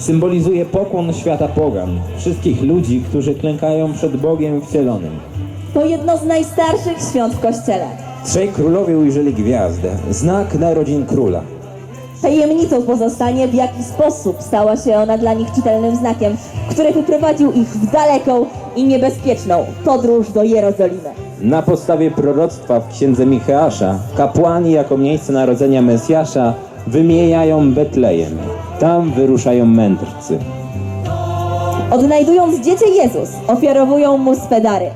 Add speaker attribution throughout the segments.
Speaker 1: Symbolizuje pokłon świata pogan, wszystkich ludzi, którzy klękają przed Bogiem wcielonym.
Speaker 2: To jedno z najstarszych świąt w Kościele.
Speaker 1: Trzej królowie ujrzeli gwiazdę, znak narodzin króla.
Speaker 2: Tajemnicą pozostanie, w jaki sposób stała się ona dla nich czytelnym znakiem, który wyprowadził ich w daleką i niebezpieczną podróż do Jerozolimy.
Speaker 1: Na podstawie proroctwa w księdze Micheasza, kapłani jako miejsce narodzenia Mesjasza wymieniają Betlejem. Tam wyruszają mędrcy.
Speaker 2: Odnajdując dziecię Jezus, ofiarowują mu swe dary.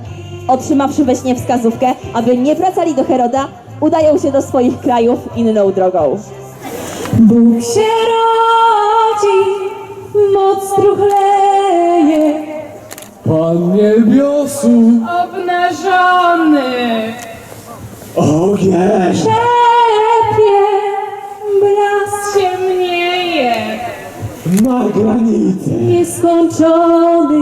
Speaker 2: Otrzymawszy we śnie wskazówkę, aby nie wracali do Heroda, udają się do swoich krajów inną drogą. Bóg się rodzi, moc truchleje,
Speaker 3: Pan niebiosu,
Speaker 4: obnażony.
Speaker 3: ogień, granicy,
Speaker 2: nieskończony,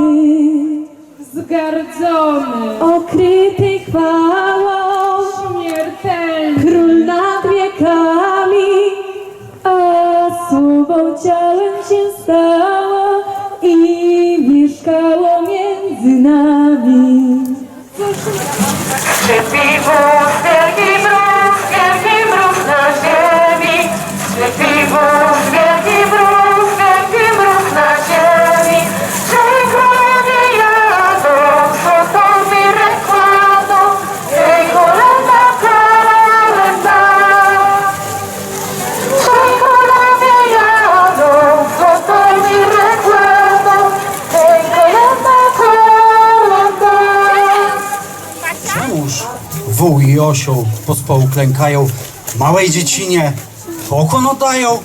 Speaker 4: zgardzony,
Speaker 2: okryty chwałą,
Speaker 4: śmiertelny,
Speaker 2: król nad wiekami, a słową ciałem się stało
Speaker 5: wół i osioł pospołu klękają, małej dziecinie pokłon oddają?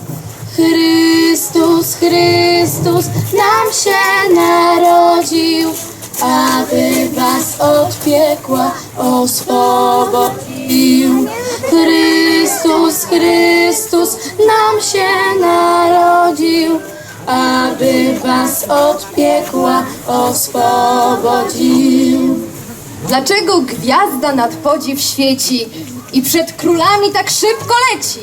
Speaker 6: Chrystus, Chrystus nam się narodził, aby was od piekła oswobodził. Chrystus, Chrystus nam się narodził, aby was od piekła oswobodził.
Speaker 7: Dlaczego gwiazda nad podziw świeci i przed królami tak szybko leci?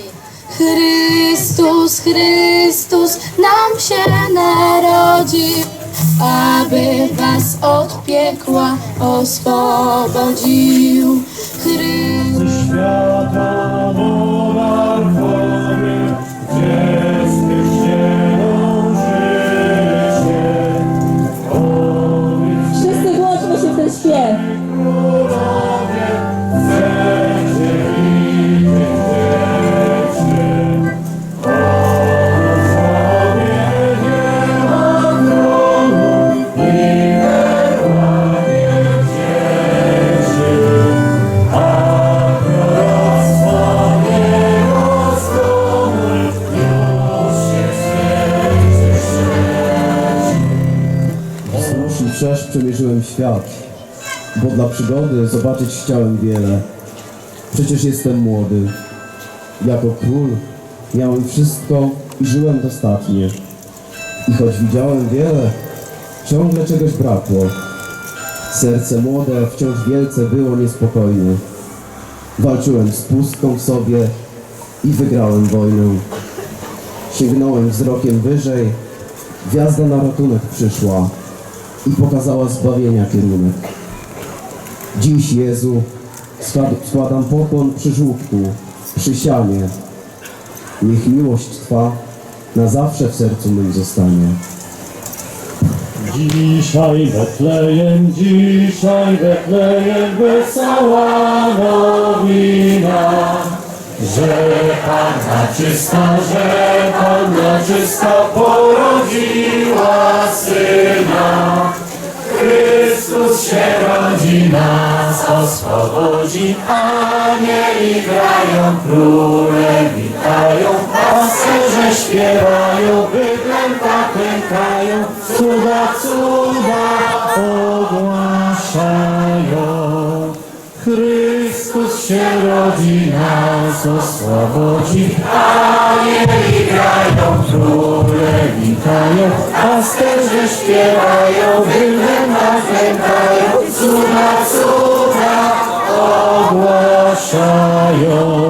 Speaker 6: Chrystus, Chrystus nam się narodził, aby was od piekła oswobodził.
Speaker 8: Wszerz przemierzyłem świat, bo dla przygody zobaczyć chciałem wiele. Przecież jestem młody. Jako król miałem wszystko i żyłem dostatnie. I choć widziałem wiele, ciągle czegoś brakło. Serce młode wciąż wielce było niespokojne. Walczyłem z pustką w sobie i wygrałem wojnę. Sięgnąłem wzrokiem wyżej, gwiazda na ratunek przyszła i pokazała zbawienia kierunek. Dziś, Jezu, skład- składam pokłon przy żłóbku, przy sianie. Niech miłość Twa na zawsze w sercu mym zostanie.
Speaker 3: Dzisiaj Betlejem, dzisiaj Betlejem wesoła nowina, że Panna czysta, że Panna czysta porodziła Syna. Chrystus się rodzi, nas oswobodzi, anieli grają, króle witają, pasterze śpiewają, wyklęta klękają, cuda, cuda ogłaszają. Chrystus się rodzi, nas oswobodzi, anieli grają, króle witają, pasterze śpiewają, wyklęta klękają, cuda, cuda ogłaszają.